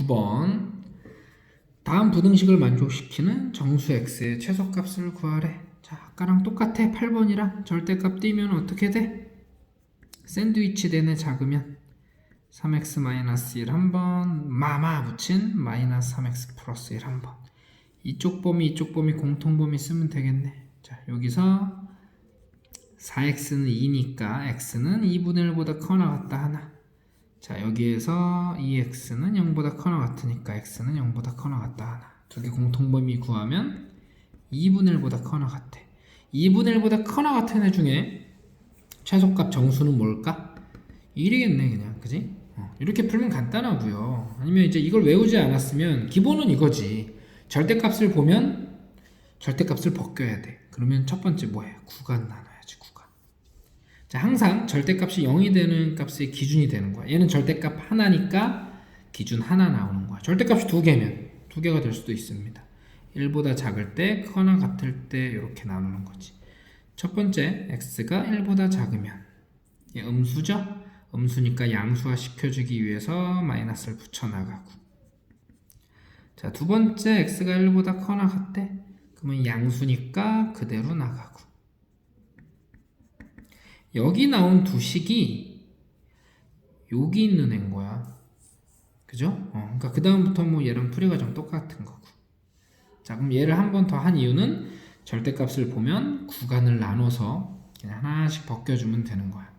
9번 다음 부등식을 만족시키는 정수 x의 최소값을 구하래. 자, 아까랑 똑같아. 8번이랑 절대값 띄면 어떻게 돼? 샌드위치 대내 작으면 3x-1 한번 마마 붙인 마이너스 3x 플러스 1 한번 이쪽 범위 이쪽 범위 공통 범위 쓰면 되겠네. 자, 여기서 4x는 2니까 x는 2분의 1보다 커나 같다 하나. 자 여기에서 2x는 0보다 커나 같으니까 x는 0보다 커나 같다. 하나. 두 개 공통범위 구하면 2분의 1보다 커나 같아. 2분의 1보다 커나 같은 애 중에 최소값 정수는 뭘까? 1이겠네 그냥. 그지? 어, 이렇게 풀면 간단하고요. 아니면 이제 이걸 외우지 않았으면 기본은 이거지. 절대값을 보면 절대값을 벗겨야 돼. 그러면 첫 번째 뭐예요? 구간 구간 자, 항상 절대값이 0이 되는 값의 기준이 되는 거야. 얘는 절대값 하나니까 기준 하나 나오는 거야. 절대값이 두 개면 두 개가 될 수도 있습니다. 1보다 작을 때, 크거나 같을 때 이렇게 나누는 거지. 첫 번째, x가 1보다 작으면 얘 음수죠? 음수니까 양수화 시켜주기 위해서 마이너스를 붙여나가고 자, 두 번째, x가 1보다 커나 같대. 그러면 양수니까 그대로 나가고 여기 나온 두 식이 여기 있는 애인 거야. 그죠? 어, 그러니까 그 다음부터 뭐 얘랑 풀이 과정 똑같은 거고. 자, 그럼 얘를 한 번 더 한 이유는 절대값을 보면 구간을 나눠서 하나씩 벗겨주면 되는 거야.